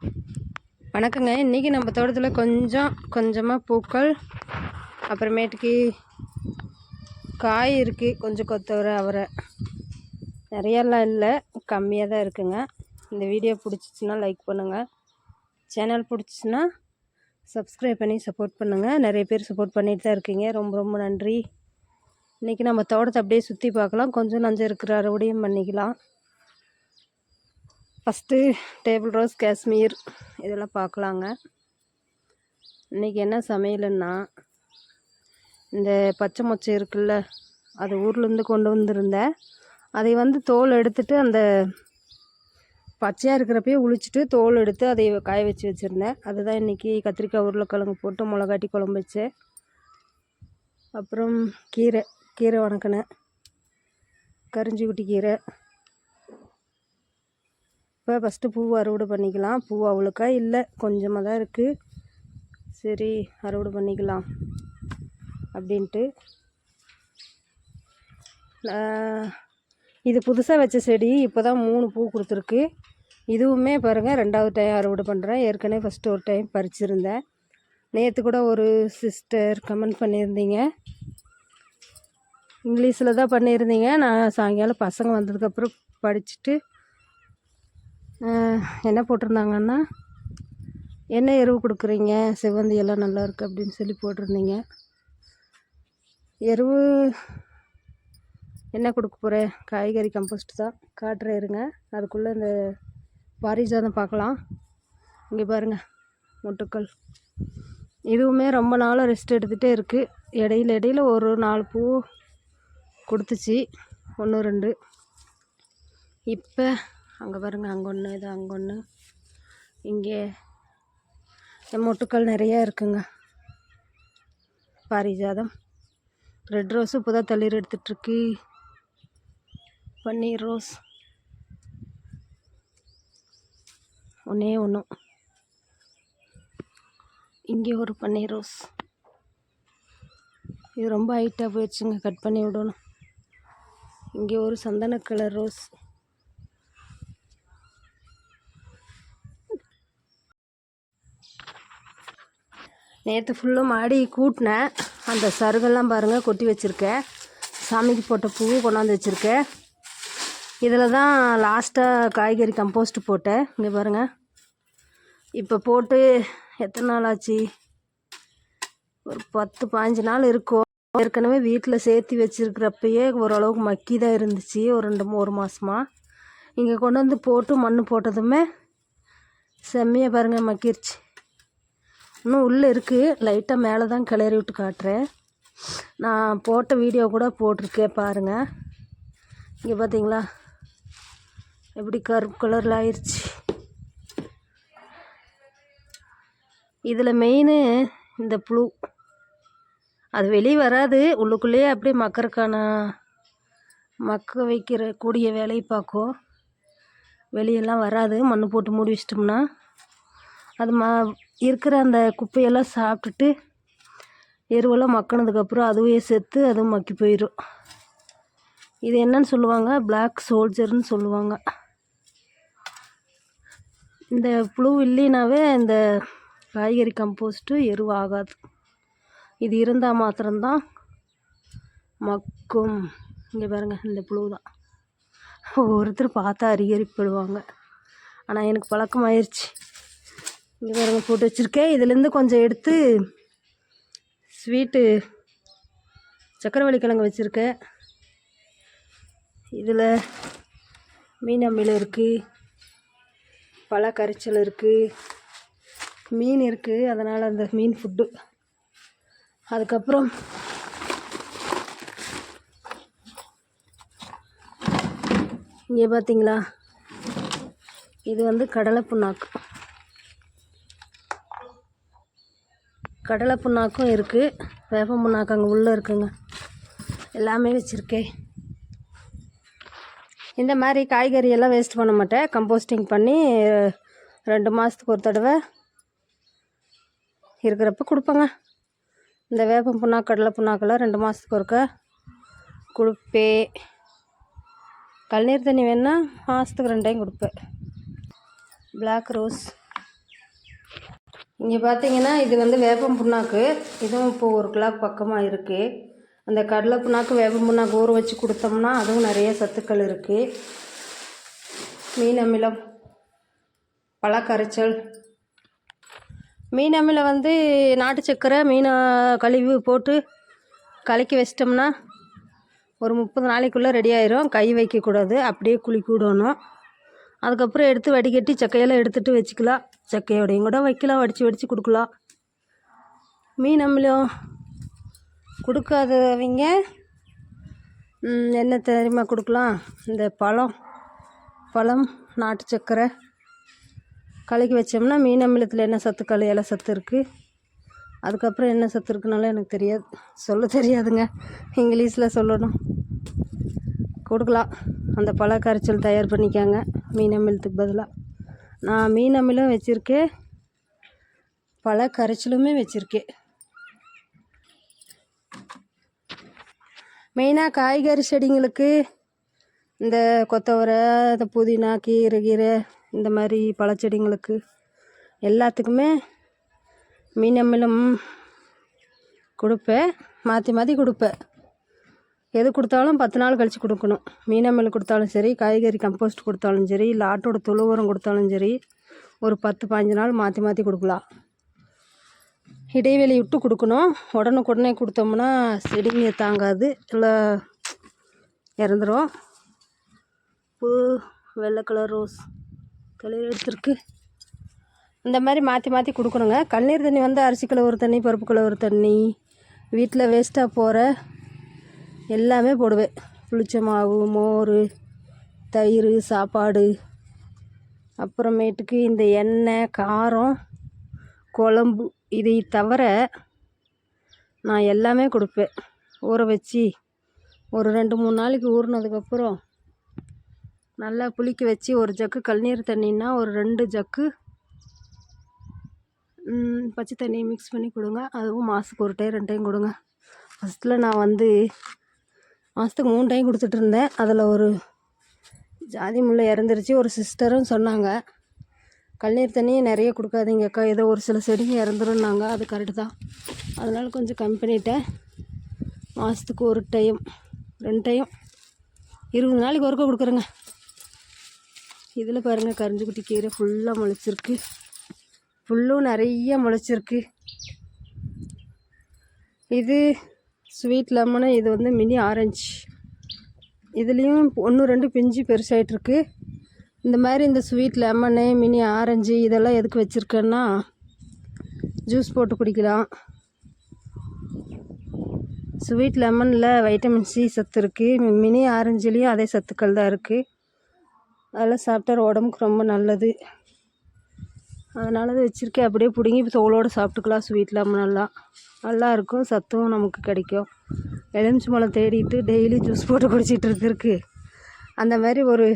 வணக்கங்க. இன்றைக்கி நம்ம தோட்டத்தில் கொஞ்சம் கொஞ்சமாக பூக்கள் அப்புறமேட்டுக்கு காய் இருக்குது கொஞ்சம் கொத்தவரை அவரை. நிறையெல்லாம் இல்லை. கம்மியாக தான் இருக்குங்க. இந்த வீடியோ பிடிச்சிச்சின்னா லைக் பண்ணுங்கள் சேனல் பிடிச்சிச்சின்னா சப்ஸ்கிரைப் பண்ணி சப்போர்ட் பண்ணுங்கள் நிறைய பேர் சப்போர்ட் பண்ணிட்டு தான் இருக்கீங்க. ரொம்ப ரொம்ப நன்றி. இன்றைக்கி நம்ம தோட்டத்தை அப்படியே சுற்றி பார்க்கலாம். கொஞ்சம் நஞ்சம் இருக்கிற அறுவடையும் பண்ணிக்கலாம். ஃபஸ்ட்டு டேபிள் ரோஸ் காஷ்மீர் இதெல்லாம் பார்க்கலாங்க. இன்றைக்கி என்ன சமையலுன்னா இந்த பச்சை மொச்சை இருக்குல்ல அது ஊர்லேருந்து கொண்டு வந்திருந்தேன். அதை வந்து தோல் எடுத்துட்டு அந்த பச்சையாக இருக்கிறப்பயே உளிச்சிட்டு தோல் எடுத்து அதை காய வச்சு வச்சுருந்தேன். அதுதான் இன்றைக்கி கத்திரிக்காய் உருளைக்கிழங்கு போட்டு மிளகாட்டி குழம்பு வச்சு. அப்புறம் கீரை கீரை வணக்கினேன். கரிஞ்சி குட்டி கீரை. இப்போ ஃபஸ்ட்டு பூ அறுவடை பண்ணிக்கலாம். பூ அவ்வளோக்கா இல்லை கொஞ்சமாக தான் இருக்குது சரி அறுவடை பண்ணிக்கலாம் அப்படின்ட்டு. நான் இது புதுசாக வச்ச செடி இப்போ தான் மூணு பூ கொடுத்துருக்கு. இதுவுமே பாருங்கள் ரெண்டாவது டைம் அறுவடை பண்ணுறேன் ஏற்கனவே ஃபஸ்ட்டு ஒரு டைம் பறிச்சிருந்தேன். நேற்று கூட ஒரு சிஸ்டர் கமெண்ட் பண்ணியிருந்தீங்க. இங்கிலீஷில் தான் பண்ணியிருந்தீங்க. நான் சாயங்காலம் பசங்க வந்ததுக்கப்புறம் படிச்சுட்டு என்ன போட்டிருந்தாங்கன்னா என்ன எருவு கொடுக்குறீங்க? செவ்வந்தி எல்லாம் நல்லா இருக்குது அப்படின்னு சொல்லி போட்டிருந்தீங்க. எருவு என்ன கொடுக்க போகிறேன் காய்கறி கம்போஸ்ட் தான். காட்டுற இருங்க. அதுக்குள்ளே இந்த பாரிஜாதம் பார்க்கலாம். இங்கே பாருங்கள் முட்டுக்கள். இதுவுமே ரொம்ப நாளாக ரெஸ்ட் எடுத்துகிட்டே இருக்குது இடையில இடையில ஒரு நாலு பூ கொடுத்துச்சு. ஒன்று ரெண்டு. இப்போ அங்கே பாருங்க அங்கே ஒன்று இது அங்கே ஒன்று இங்கே இந்த மொட்டுக்கள் நிறையா இருக்குங்க. பாரிஜாதம். ரெட் ரோஸு இப்போ தான் தளிர் எடுத்துட்ருக்கு பன்னீர் ரோஸ் ஒன்றே ஒன்று இங்கே ஒரு பன்னீர் ரோஸ் இது ரொம்ப ஹைட்டாக போயிடுச்சுங்க கட் பண்ணி விடணும். இங்கே ஒரு சந்தன கலர் ரோஸ் நேற்று ஃபுல்லும் மாடி கூட்டினேன். அந்த சருகெல்லாம் பாருங்கள் கொட்டி வச்சுருக்கேன். சாமிக்கு போட்ட பூ கொண்டாந்து வச்சுருக்கேன். இதில் தான் லாஸ்ட்டாக காய்கறி கம்போஸ்ட் போட்டேன். இங்கே பாருங்கள் இப்போ போட்டு எத்தனை நாள் ஆச்சு? ஒரு பத்து பாஞ்சு நாள் இருக்கும். ஏற்கனவே வீட்டில் சேர்த்து வச்சுருக்கிறப்பயே ஓரளவுக்கு மக்கி தான் இருந்துச்சு ஒரு ரெண்டு ஒரு மாதமாக இங்கே கொண்டு வந்து போட்டு மண் போட்டதுமே செம்மையாக பாருங்கள் மக்கிருச்சு. இன்னும் உள்ளே இருக்குது லைட்டாக மேலே தான் கிளறி விட்டு காட்டுறேன். நான் போட்ட வீடியோ கூட போட்டிருக்கேன் பாருங்கள் இங்கே பார்த்தீங்களா எப்படி கருப்பு கலரில் ஆயிடுச்சு இதில் மெயின் இந்த புழு. அது வெளியே வராது. உள்ளுக்குள்ளேயே அப்படியே மக்கறக்கான மக்க வைக்கிற கூடிய வேலையை பார்க்கும். வெளியெல்லாம் வராது. மண் போட்டு மூடி வச்சிட்டோம்னா. அது மா இருக்கிற அந்த குப்பையெல்லாம் சாப்பிட்டுட்டு எருவெல்லாம் மக்கினதுக்கப்புறம் அதுவே செத்து அதுவும் மக்கி போயிடும். இது என்னன்னு சொல்லுவாங்க? பிளாக் சோல்ஜர்னு சொல்லுவாங்க. இந்த புழு இல்லைனாவே இந்த காய்கறி கம்போஸ்ட்டு எருவாகாது. இது இருந்தால் மாத்திரம்தான் மக்கும். இங்கே பாருங்க இந்த புழு தான். ஒருத்தர் பார்த்தா அறிகறிப்படுவாங்க ஆனால் எனக்கு பழக்கமாயிருச்சு. இங்கே பாருங்க போட்டு வச்சுருக்கேன். இதுலேருந்து கொஞ்சம் எடுத்து ஸ்வீட்டு சக்கரவள்ளி கிழங்கு வச்சுருக்கேன். இதில் மீன் அம்மியில் இருக்குது பல கரைச்சல் இருக்குது மீன் இருக்குது அதனால் அந்த மீன் ஃபுட்டு அதுக்கப்புறம் இங்கே பார்த்தீங்களா இது வந்து கடலை புண்ணாக்கு. கடலை புண்ணாக்கும் இருக்குது வேப்ப புண்ணாக்கு அங்கே உள்ளே இருக்குங்க. எல்லாமே வச்சுருக்கேன். இந்த மாதிரி காய்கறி எல்லாம் வேஸ்ட் பண்ண மாட்டேன். கம்போஸ்டிங் பண்ணி ரெண்டு மாதத்துக்கு ஒரு தடவை இருக்கிறப்ப கொடுப்பேங்க. இந்த வேப்பம் புண்ணாக்கு கடலை புண்ணாக்கெல்லாம் ரெண்டு மாதத்துக்கு ஒருக்க கொடுப்பேன். கழுநீர் தண்ணி வேணால் மாதத்துக்கு ரெண்டையும் கொடுப்பேன். பிளாக் ரோஸ் இங்கே பார்த்தீங்கன்னா இது வந்து வேப்பம் புண்ணாக்கு. இதுவும் இப்போ ஒரு கிலோ பக்கமாக இருக்குது அந்த கடலை புண்ணாக்கு வேப்பம் புண்ணாக்கு ஊற வச்சு கொடுத்தோம்னா அதுவும் நிறைய சத்துக்கள் இருக்குது மீன் அமிலம் பழக்கரைச்சல். மீன் அமிலம் வந்து நாட்டு சக்கரை மீனை கழுவி போட்டு கலக்கி வச்சிட்டோம்னா ஒரு முப்பது நாளைக்குள்ளே ரெடி ஆயிரும். கை வைக்கக்கூடாது. அப்படியே குளிக்க விடணும் அதுக்கப்புறம் எடுத்து வடிகட்டி சக்கையெல்லாம் எடுத்துகிட்டு வச்சுக்கலாம். சக்கையோடையும் கூட வைக்கலாம் வடித்து வடித்து கொடுக்கலாம். மீன் அமிலம் கொடுக்காதவங்க என்ன தெரியுமா கொடுக்கலாம்? இந்த பழம் பழம் நாட்டு சக்கரை கலக்கி வச்சோம்னா மீன் அமிலத்தில் என்ன சத்துக்கள் இலை சத்து இருக்குது அதுக்கப்புறம் என்ன சத்து இருக்குனாலும் எனக்கு தெரியாது. சொல்ல தெரியாதுங்க. இங்கிலீஷில் சொல்லணும். கொடுக்கலாம். அந்த பழ கரைச்சல் தயார் பண்ணிக்காங்க. மீன் அமிலத்துக்கு பதிலாக நான் மீன் அமிலம் வச்சுருக்கேன் பல கரைச்சலுமே வச்சுருக்கேன் மெயினாக காய்கறி செடிங்களுக்கு இந்த கொத்தவரை இந்த புதினா கீரை கீரை இந்த மாதிரி பழச்செடிங்களுக்கு எல்லாத்துக்குமே மீன் அமிலம் கொடுப்பேன். மாற்றி மாற்றி கொடுப்பேன். எது கொடுத்தாலும் பத்து நாள் கழித்து கொடுக்கணும். மீன் கொடுத்தாலும் சரி காய்கறி கம்போஸ்ட் கொடுத்தாலும் சரி இல்லை ஆட்டோட தொழு உரம் கொடுத்தாலும் சரி ஒரு பத்து பாஞ்சு நாள் மாற்றி மாற்றி கொடுக்கலாம். இடைவெளி விட்டு கொடுக்கணும். உடனுக்குடனே கொடுத்தோம்னா செடிங்க தாங்காது. இல்லை இறந்துரும். பூ வெள்ளை கலர் ரோஸ் தொழில் எடுத்துருக்கு. இந்த மாதிரி மாற்றி மாற்றி கொடுக்கணுங்க. கண்ணீர் தண்ணி வந்து அரிசி ஒரு தண்ணி பருப்பு ஒரு தண்ணி வீட்டில் வேஸ்ட்டாக போகிற எல்லாமே போடுவேன். புளிச்ச மாவு மோர் தயிர் சாப்பாடு. அப்புறமேட்டுக்கு இந்த எண்ணெய் காரம் குழம்பு இதை தவிர நான் எல்லாமே கொடுப்பேன். ஊற வச்சு ஒரு ரெண்டு மூணு நாளைக்கு ஊறினதுக்கப்புறம் நல்லா புளிக்க வச்சு ஒரு ஜக்கு கல்நீர் தண்ணின்னா ஒரு ரெண்டு ஜக்கு பச்சை தண்ணியை மிக்ஸ் பண்ணி கொடுங்க. அதுவும் மாதத்துக்கு ஒரு டைம் ரெண்டையும் கொடுங்க. ஃபஸ்ட்டில் நான் வந்து மாதத்துக்கு மூணு டைம் கொடுத்துட்டு இருந்தேன் அதில் ஒரு ஜாதி முல்லை இறந்துருச்சு. ஒரு சிஸ்டரும் சொன்னாங்க. கல்நீர் தண்ணியை நிறைய கொடுக்காதீங்க அக்கா. ஏதோ ஒரு சில செடிங்க இறந்துருன்னாங்க. அது கரெக்டு தான். அதனால் கொஞ்சம் கம்மி பண்ணிட்டேன். மாதத்துக்கு ஒரு டைம் ரெண்டு டைம் இருபது நாளைக்கு ஒருக்கா கொடுக்குறேங்க. இதில் பாருங்கள் கரிஞ்சிக்குட்டி கீரை ஃபுல்லாக முளைச்சிருக்கு. புல்லும் நிறைய முளைச்சிருக்கு. இது ஸ்வீட் லெமனு இது வந்து மினி ஆரஞ்சு இதுலேயும் ஒன்று ரெண்டு பிஞ்சு பெருசாயிட்ருக்கு இந்த மாதிரி இந்த ஸ்வீட் லெமனு மினி ஆரஞ்சு இதெல்லாம் எதுக்கு வச்சுருக்கேன்னா ஜூஸ் போட்டு குடிக்கலாம். ஸ்வீட் லெமனில் வைட்டமின் சி சத்து இருக்குது மினி ஆரஞ்சுலேயும் அதே சத்துக்கள் தான் இருக்குது அதெல்லாம் சாப்பிட்டா உடம்புக்கு ரொம்ப நல்லது. அதனால் தான் வச்சுருக்கேன். அப்படியே பிடுங்கி தோலோடு சாப்பிட்டுக்கலாம். ஸ்வீட்லாம் நல்லா. நல்லாயிருக்கும் சத்தும் நமக்கு கிடைக்கும். எலுமிச்சி பழம் தேடிட்டு டெய்லி ஜூஸ் போட்டு குடிச்சிட்டு இருக்கிறதுக்கு அந்த மாதிரி ஒரு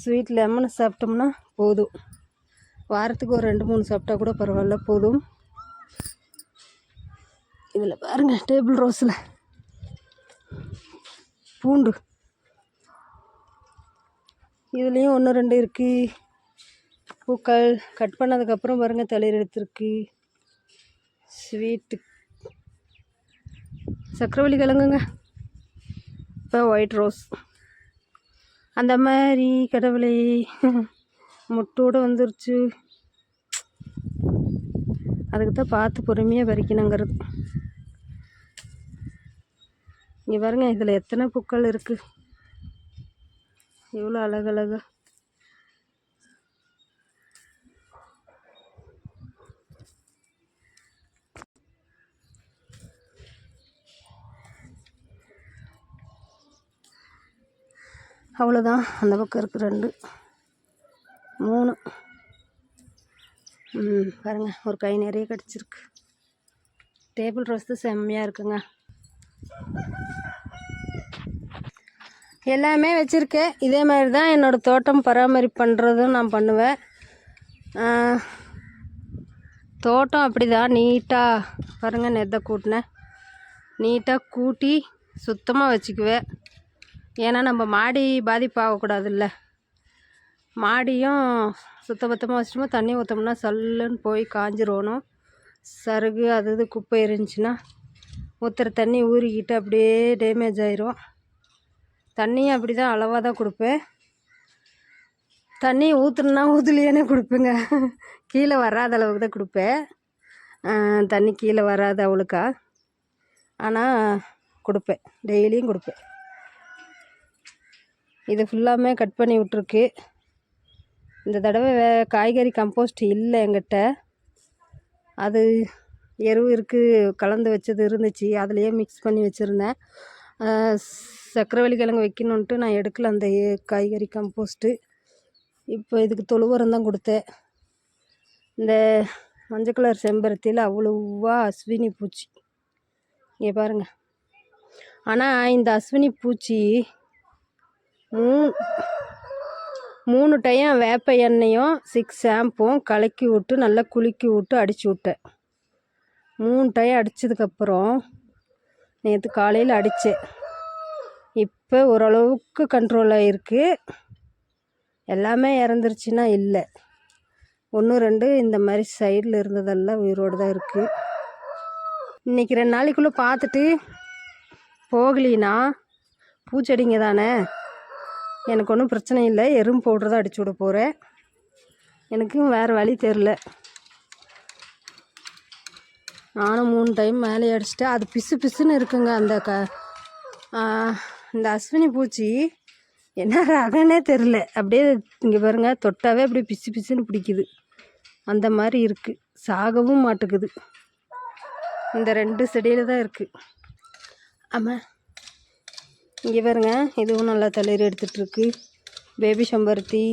ஸ்வீட் லெமனை சாப்பிட்டோம்னா போதும். வாரத்துக்கு ஒரு ரெண்டு மூணு சாப்பிட்டா கூட பரவாயில்ல. போதும். இதில் பாருங்கள் டேபிள் ரோஸில் பூண்டு. இதுலேயும் ஒன்று ரெண்டு இருக்குது பூக்கள் கட் பண்ணதுக்கப்புறம் பாருங்கள் தலையில் எடுத்துருக்கு. ஸ்வீட்டு சக்கரவள்ளி கிழங்குங்க. இப்போ ஒயிட் ரோஸ் அந்த மாதிரி கடவுளை. முட்டோடு வந்துருச்சு. அதுக்கு தான் பார்த்து பொறுமையாக பறிக்கணுங்கிறது. இங்கே பாருங்க இதில் எத்தனை பூக்கள் இருக்குது எவ்வளோ அழகழகா. அவ்வளோதான் அந்த பக்கம் இருக்குது ரெண்டு. மூணு. ம் பாருங்க ஒரு கை நிறைய கிடச்சிருக்கு. டேபிள் ரோஸ் தான் செம்மையாக இருக்குங்க. எல்லாமே வச்சுருக்கேன். இதே மாதிரி தான் என்னோடய தோட்டம் பராமரிப்பு பண்ணுறதும் நான் பண்ணுவேன். தோட்டம் அப்படி தான் நீட்டாக பாருங்கள் நெத்தை கூட்டினேன். நீட்டாக கூட்டி சுத்தமாக வச்சுக்குவேன். ஏன்னா நம்ம மாடி பாதிப்பாகக்கூடாதுல்ல மாடியும் சுத்தபத்தமாக வச்சிட்டோமா தண்ணி ஊற்றோம்னா சல்லுன்னு போய் காஞ்சிரணும் சருகு அது இது குப்பை இருந்துச்சுன்னா ஊற்றுற தண்ணி ஊறிக்கிட்டு அப்படியே டேமேஜ் ஆயிரும். தண்ணியும் அப்படி தான் அளவாக தான் கொடுப்பேன். தண்ணி ஊற்றுனா ஊற்றுலையானே கொடுப்பேங்க. கீழே வராத அளவுக்கு தான் கொடுப்பேன். தண்ணி கீழே வராது அவளுக்கா. ஆனால் கொடுப்பேன். டெய்லியும் கொடுப்பேன். இது ஃபுல்லாமே கட் பண்ணி விட்ருக்கு இந்த தடவை வே- காய்கறி கம்போஸ்ட் இல்லை எங்கிட்ட. அது எருவு இருக்குது கலந்து வச்சது இருந்துச்சு. அதுலேயே மிக்ஸ் பண்ணி வச்சுருந்தேன். சக்கரவள்ளி கிழங்கு வைக்கணுன்ட்டு நான் எடுக்கல அந்த காய்கறி கம்போஸ்ட்டு இப்போ இதுக்கு தொழு தான் கொடுத்தேன். இந்த மஞ்சள் கலர் செம்பருத்தியில் அவ்வளோவா அஸ்வினி பூச்சி. இங்கே பாருங்கள் ஆனால் இந்த அஸ்வினி பூச்சி மூணு மூணு டைம் வேப்ப எண்ணெயும் சிக்ஸ் ஷாம்பும் கலக்கி விட்டு நல்லா குலுக்கி விட்டு அடித்து விட்டேன். மூணு டைம் அடித்ததுக்கப்புறம் நேற்று காலையில் அடித்தேன் இப்போ ஓரளவுக்கு கண்ட்ரோல் ஆகிருக்கு எல்லாமே இறந்துருச்சுன்னா இல்லை. ஒன்று ரெண்டு இந்த மாதிரி சைடில் இருந்ததெல்லாம் உயிரோடு தான் இருக்குது இன்றைக்கி ரெண்டு நாளைக்குள்ளே பார்த்துட்டு போகலினா பூச்செடிங்க தானே? எனக்கு ஒன்றும் பிரச்சனை இல்லை. எறும்பு பவுடர் தான் அடிச்சு விட போகிறேன் எனக்கும் வேறு வழி தெரில நானும் மூணு டைம் மேலே அடிச்சிட்டேன். அது பிசு பிசுன்னு இருக்குங்க. அந்த க இந்த அஸ்வினி பூச்சி என்ன ரகனே தெரில அப்படியே இங்கே பாருங்க. தொட்டாவே அப்படியே பிசு பிசுன்னு பிடிக்குது. அந்த மாதிரி இருக்குது சாகவும் மாட்டுக்குது. இந்த ரெண்டு செடியில் தான் இருக்குது ஆமாம் இங்கே பாருங்க இதுவும் நல்லா தளிர் எடுத்துகிட்ருக்கு பேபி செம்பருத்தி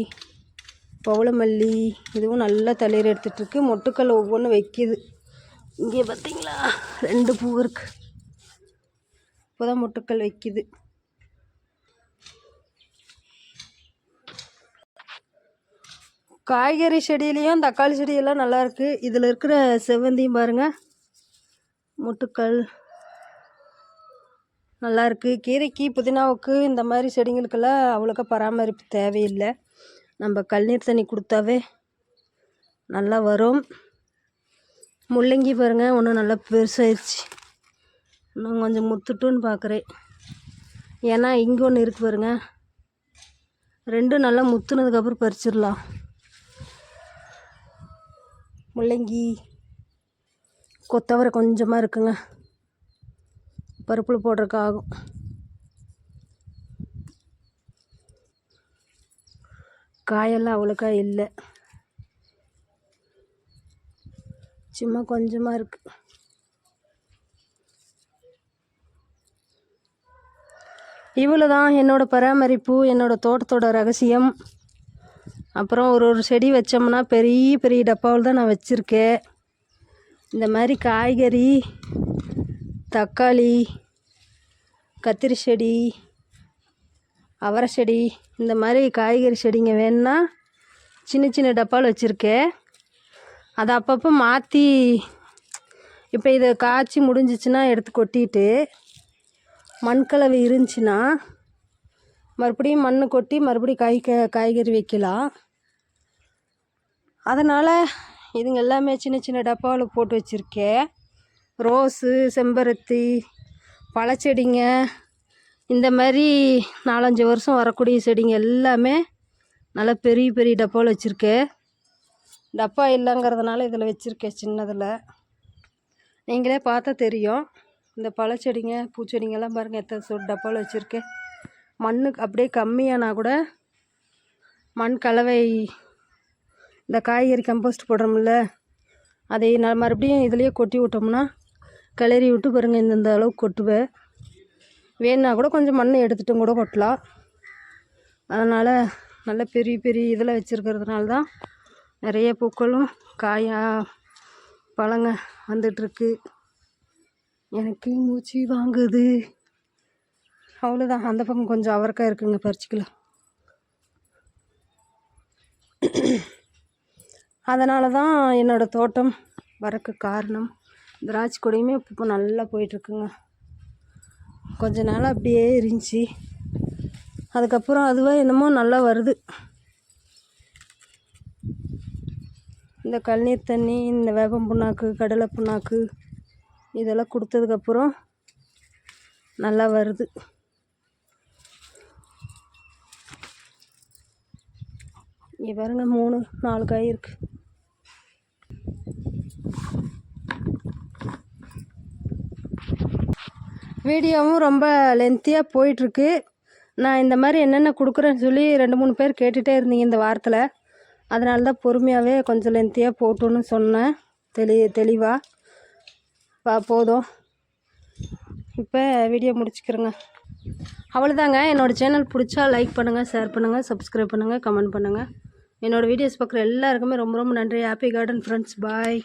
பவளமல்லி இதுவும் நல்லா தளிர் எடுத்துகிட்ருக்கு மொட்டுக்கள் ஒவ்வொன்றும் வைக்கிது. இங்கே பார்த்தீங்களா ரெண்டு பூ இருக்குது இப்போ தான் மொட்டுக்கள் வைக்கிது. காய்கறி செடியிலையும் தக்காளி செடியெல்லாம் நல்லாயிருக்கு இதில் இருக்கிற செவ்வந்தியும் பாருங்கள் முட்டுக்கள் நல்லாயிருக்கு கீரைக்கு புதினாவுக்கு இந்த மாதிரி செடிங்களுக்கெல்லாம் அவ்வளோக்கா பராமரிப்பு தேவையில்லை. நம்ம கல்நீர் தண்ணி கொடுத்தாவே நல்லா வரும். முள்ளங்கி பாருங்க ஒன்றும் நல்லா பெருசாகிடுச்சு இன்னும் கொஞ்சம் முத்துட்டுன்னு பார்க்குறேன் ஏன்னா இங்கே ஒன்று இருக்கு பாருங்க. ரெண்டும் நல்லா முத்துனதுக்கப்புறம் பறிச்சிடலாம். முள்ளங்கி கொத்தவரை கொஞ்சமாக இருக்குங்க. பருப்பில் போடுறதுக்கு ஆகும். காயெல்லாம் அவ்வளோக்கா இல்லை. சும்மா கொஞ்சமாக இருக்கு. இவ்வளோ தான் என்னோடய பராமரிப்பு என்னோடய தோட்டத்தோட ரகசியம். அப்புறம் ஒரு ஒரு செடி வச்சோம்னா பெரிய பெரிய டப்பாவில் தான் நான் வச்சுருக்கேன். இந்த மாதிரி காய்கறி தக்காளி கத்திரி செடி அவரை செடி இந்த மாதிரி காய்கறி செடிங்க வேணுன்னா சின்ன சின்ன டப்பாவில் வச்சுருக்கேன். அதை அப்பப்போ மாற்றி இப்போ இதை காய்ச்சி முடிஞ்சிச்சுன்னா எடுத்து கொட்டிட்டு மண்கலவை இருந்துச்சுன்னா மறுபடியும் மண் கொட்டி மறுபடியும் காய் காய்கறி வைக்கலாம். அதனால் இதுங்க எல்லாமே சின்ன சின்ன டப்பாவில் போட்டு வச்சுருக்கேன். ரோஸு செம்பருத்தி பழச்செடிங்க. இந்த மாதிரி நாலஞ்சு வருஷம் வரக்கூடிய செடிங்க எல்லாமே நல்லா பெரிய பெரிய டப்பாவில் வச்சுருக்கேன் டப்பா இல்லைங்கிறதுனால இதில் வச்சுருக்கேன் சின்னதில். நீங்களே பார்த்தா தெரியும். இந்த பழச்செடிங்க பூச்செடிங்கெல்லாம் பாருங்கள் எத்தனை சொல் டப்பாவில் வச்சுருக்கேன் மண்ணுக்கு அப்படியே கம்மியானா கூட மண் கலவை இந்த காய்கறி கம்போஸ்ட் போடுறோம்ல அதை நான் மறுபடியும் இதுலேயே கொட்டி விட்டோம்னா கிளறி விட்டு பாருங்கள் இந்தந்த அளவுக்கு கொட்டுவேன் வேணுன்னா கூட கொஞ்சம் மண்ணை எடுத்துட்டும் கூட கொட்டலாம். அதனால் நல்ல பெரிய பெரிய இதில் வச்சுருக்கிறதுனால தான் நிறைய பூக்களும் காயாக பழங்க வந்துட்டுருக்கு எனக்கு மூச்சு வாங்குது. அவ்வளோதான் அந்த பக்கம் கொஞ்சம் அவரைக்காய் இருக்குங்க பறிச்சிக்கலாம். அதனால தான் என்னோடய தோட்டம் வரக்கு காரணம். திராட்சை கொடியுமே இப்போ நல்லா போயிட்டுருக்குங்க. கொஞ்ச நாள் அப்படியே இருந்துச்சு. அதுக்கப்புறம் அதுவாக என்னமோ நல்லா வருது. இந்த கழுநீர் தண்ணி இந்த வேப்பம் புண்ணாக்கு கடலை புண்ணாக்கு இதெல்லாம் கொடுத்ததுக்கப்புறம் நல்லா வருது. இங்கே பாருங்கள் மூணு நாலு காய் இருக்குது வீடியோவும் ரொம்ப லென்த்தியாக போயிட்டுருக்கு. நான் இந்த மாதிரி என்னென்ன கொடுக்குறேன்னு சொல்லி ரெண்டு மூணு பேர் கேட்டுகிட்டே இருந்தீங்க இந்த வாரத்தில். அதனால தான் பொறுமையாகவே கொஞ்சம் லென்த்தியாக போட்டுன்னு சொன்னேன். தெளி தெளிவாக பா போதும். இப்போ வீடியோ முடிச்சுக்கிறேங்க. அவ்வளோதாங்க என்னோடய சேனல் பிடிச்சா லைக் பண்ணுங்கள் ஷேர் பண்ணுங்கள் சப்ஸ்கிரைப் பண்ணுங்கள் கமெண்ட் பண்ணுங்கள் என்னோடய வீடியோஸ் பார்க்குற எல்லாருக்குமே ரொம்ப ரொம்ப நன்றி. Happy garden friends bye